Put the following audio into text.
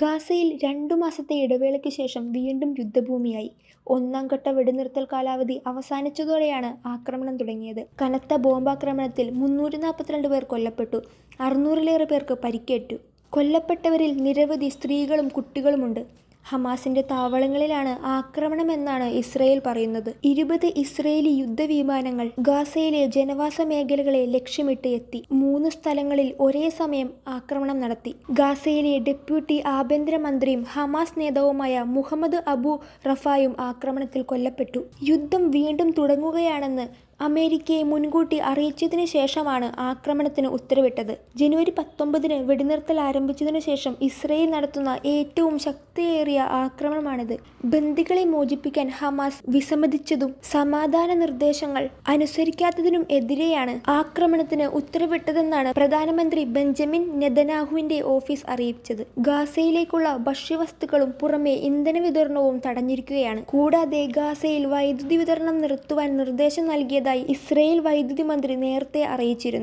ഗാസയിൽ രണ്ടു മാസത്തെ ഇടവേളയ്ക്ക് ശേഷം വീണ്ടും യുദ്ധഭൂമിയായി. ഒന്നാം ഘട്ട വെടിനിർത്തൽ കാലാവധി അവസാനിച്ചതോടെയാണ് ആക്രമണം തുടങ്ങിയത്. കനത്ത ബോംബാക്രമണത്തിൽ മുന്നൂറ്റി നാൽപ്പത്തിരണ്ട് പേർ കൊല്ലപ്പെട്ടു. അറുന്നൂറിലേറെ പേർക്ക് പരിക്കേറ്റു. കൊല്ലപ്പെട്ടവരിൽ നിരവധി സ്ത്രീകളും കുട്ടികളുമുണ്ട്. ഹമാസിന്റെ താവളങ്ങളിലാണ് ആക്രമണമെന്നാണ് ഇസ്രയേൽ പറയുന്നത്. ഇരുപത് ഇസ്രയേലി യുദ്ധവിമാനങ്ങൾ ഗാസയിലെ ജനവാസ മേഖലകളെ ലക്ഷ്യമിട്ട് എത്തി. മൂന്ന് സ്ഥലങ്ങളിൽ ഒരേ സമയം ആക്രമണം നടത്തി. ഗാസയിലെ ഡെപ്യൂട്ടി ആഭ്യന്തരമന്ത്രിയും ഹമാസ് നേതാവുമായ മുഹമ്മദ് അബു റഫായും ആക്രമണത്തിൽ കൊല്ലപ്പെട്ടു. യുദ്ധം വീണ്ടും തുടങ്ങുകയാണെന്ന് അമേരിക്കയെ മുൻകൂട്ടി അറിയിച്ചതിനു ശേഷമാണ് ആക്രമണത്തിന് ഉത്തരവിട്ടത്. ജനുവരി പത്തൊമ്പതിന് വെടിനിർത്തൽ ആരംഭിച്ചതിനു ശേഷം ഇസ്രയേൽ നടത്തുന്ന ഏറ്റവും ശക്തിയേറിയ ആക്രമണമാണിത്. ബന്ദികളെ മോചിപ്പിക്കാൻ ഹമാസ് വിസമ്മതിച്ചതും സമാധാന നിർദ്ദേശങ്ങൾ അനുസരിക്കാത്തതിനും എതിരെയാണ് ആക്രമണത്തിന് ഉത്തരവിട്ടതെന്നാണ് പ്രധാനമന്ത്രി ബെഞ്ചമിൻ നെതനാഹുവിന്റെ ഓഫീസ് അറിയിച്ചത്. ഗാസയിലേക്കുള്ള ഭക്ഷ്യവസ്തുക്കളും പുറമെ ഇന്ധന വിതരണവും തടഞ്ഞിരിക്കുകയാണ്. കൂടാതെ ഗാസയിൽ വൈദ്യുതി വിതരണം നിർത്തുവാൻ നിർദ്ദേശം നൽകിയതായി ഇസ്രയേൽ വൈദ്യുതി മന്ത്രി നേരത്തെ അറിയിച്ചിരുന്നു.